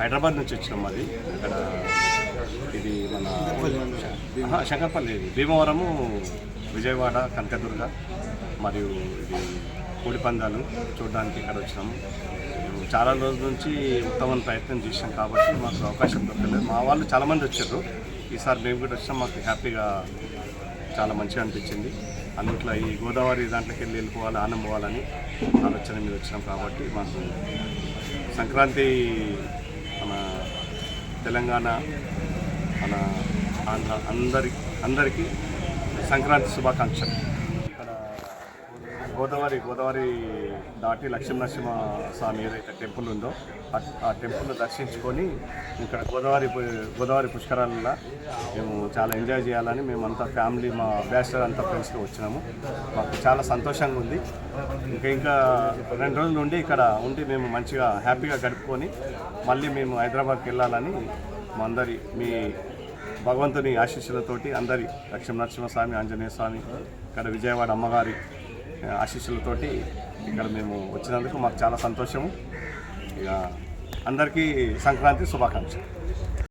హైదరాబాద్ నుంచి వచ్చినాం అది ఇక్కడ ఇది మన శంకర్పల్లి. ఇది. భీమవరము విజయవాడ కనకదుర్గ మరియు ఇది కోడి పందాలు చూడడానికి ఇక్కడ వచ్చినాము మేము చాలా రోజుల నుంచి ఉత్తమమైన ప్రయత్నం చేసాం కాబట్టి మాకు అవకాశం దొరకలేదు. మా వాళ్ళు చాలామంది వచ్చారు. ఈసారి మేము కూడా వచ్చినాం. మాకు హ్యాపీగా చాలా మంచిగా అనిపించింది. అందుట్లో ఈ గోదావరి దాంట్లోకి వెళ్ళి వెళ్ళిపోవాలి ఆనందం పోవాలని ఆలోచన మీద వచ్చినాం కాబట్టి మాకు సంక్రాంతి మన తెలంగాణ మన ఆంధ్ర అందరి అందరికీ సంక్రాంతి శుభాకాంక్షలు. గోదావరి గోదావరి దాటి లక్ష్మీనరసింహ స్వామి ఏదైతే టెంపుల్ ఉందో ఆ- టెంపుల్ను టెంపుల్ దర్శించుకొని ఇక్కడ గోదావరి పు- గోదావరి పుష్కరాలలో మేము చాలా ఎంజాయ్ చేయాలని మేము అంతా ఫ్యామిలీ మా బ్యాచిలర్ అంతా ఫ్రెండ్స్తో వచ్చినాము. మాకు చాలా సంతోషంగా ఉంది. ఇంకా ఇంకా రెండు రోజులు ఉండి ఇక్కడ ఉండి మేము మంచిగా హ్యాపీగా గడుపుకొని మళ్ళీ మేము హైదరాబాద్కి వెళ్ళాలని మా అందరి మీ భగవంతుని ఆశీస్సులతోటి అందరి లక్ష్మీనరసింహస్వామి ఆంజనేయ స్వామి ఇక్కడ విజయవాడ అమ్మగారి ఆశీస్సులతోటి ఇక్కడ మేము వచ్చినందుకు మాకు చాలా సంతోషము. ఇక అందరికీ సంక్రాంతి శుభాకాంక్షలు.